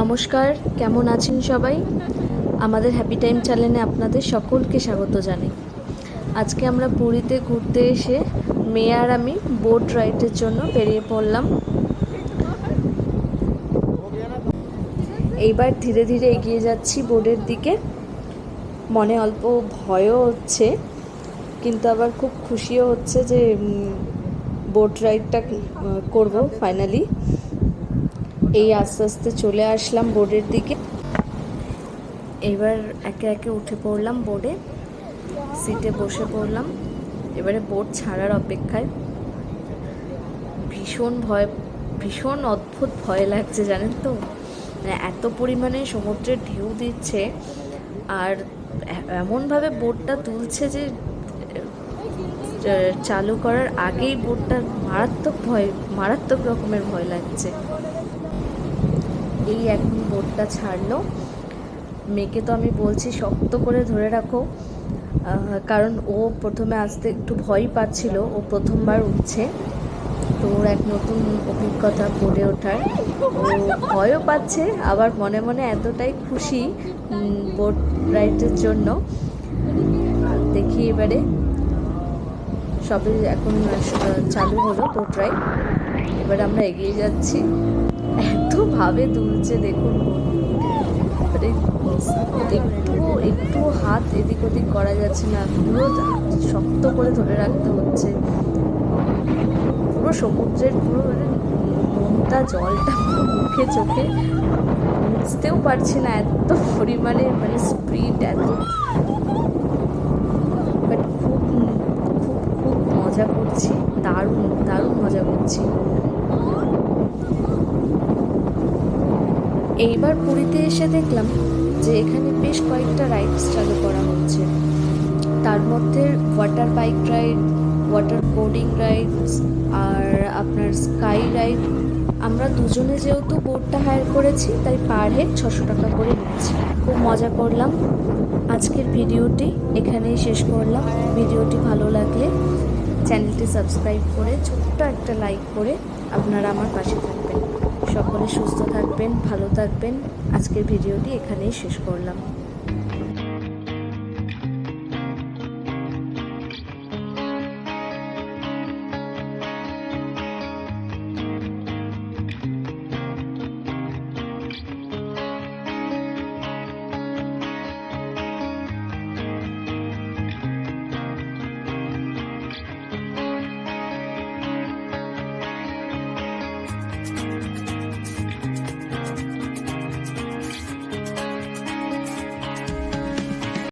নমস্কার, কেমন আছেন সবাই? আমাদের হ্যাপি টাইম চ্যানেলে আপনাদের সকলকে স্বাগত জানাই। আজকে আমরা পুরীতে ঘুরতে এসে মেয়ে আর আমি বোট রাইডের জন্য বেরিয়ে পড়লাম। এইবার ধীরে ধীরে এগিয়ে যাচ্ছি বোর্ডের দিকে। মনে অল্প ভয়ও হচ্ছে, কিন্তু আবার খুব খুশিও হচ্ছে যে বোট রাইডটা করব ফাইনালি এই আস্তে আস্তে চলে আসলাম বোর্ডের দিকে। এবার একে একে উঠে পড়লাম বোর্ডে, সিটে বসে পড়লাম। এবারে বোট ছাড়ার অপেক্ষায় ভীষণ ভয়, ভীষণ অদ্ভুত ভয় লাগছে, জানেন তো? মানে এত পরিমাণে সমুদ্রের ঢেউ দিচ্ছে, আর এমনভাবে বোটটা তুলছে যে চালু করার আগেই বোটটা মারাত্মক ভয়, মারাত্মক রকমের ভয় লাগছে। এই এখন বোটটা ছাড়লো। মেয়েকে তো আমি বলছি শক্ত করে ধরে রাখো। কারণ ও প্রথমে আসতে একটু ভয় পাচ্ছিল। ও প্রথমবার উঠছে। তো ওর এক নতুন অভিজ্ঞতা বোর্ডে ওঠার। ও ভয়ও পাচ্ছে, আবার মনে মনে এতটাই খুশি বোট রাইডের জন্য। দেখি এবারে সবে এখন চালু হলো বোট রাইড এবার আমরা এগিয়ে যাচ্ছি। এতভাবে দুলছে, দেখুন। একটু একটু হাত এদিক ওদিক করা যাচ্ছে না। পুরো শক্ত করে ধরে রাখতে হচ্ছে। পুরো সমুদ্রের, পুরো মানে জলটা পুরো মুখে, চোখে। বুঝতেও পারছি না এত পরিমাণে মানে স্পিড এত বাট খুব খুব খুব মজা করছি দারুণ করছি। এইবার পুরীতে এসে দেখলাম যে এখানে বেশ কয়েকটা রাইডস চালু করা হচ্ছে। তার মধ্যে water bike ride water boarding rides আর আপনার স্কাই রাইড আমরা দুজনে যেহেতু বোটটা হায়ার করেছি, তাই পার হেড ছশো টাকা করে নিয়েছি। খুব মজা করলাম। আজকের ভিডিওটি এখানেই শেষ করলাম। ভিডিওটি ভালো লাগলে চ্যানেলটি সাবস্ক্রাইব করে ছোট্ট একটা লাইক করে আপনারা আমার পাশে থাকবেন। সকলে সুস্থ থাকবেন, ভালো থাকবেন। আজকের ভিডিওটি এখানেই শেষ করলাম।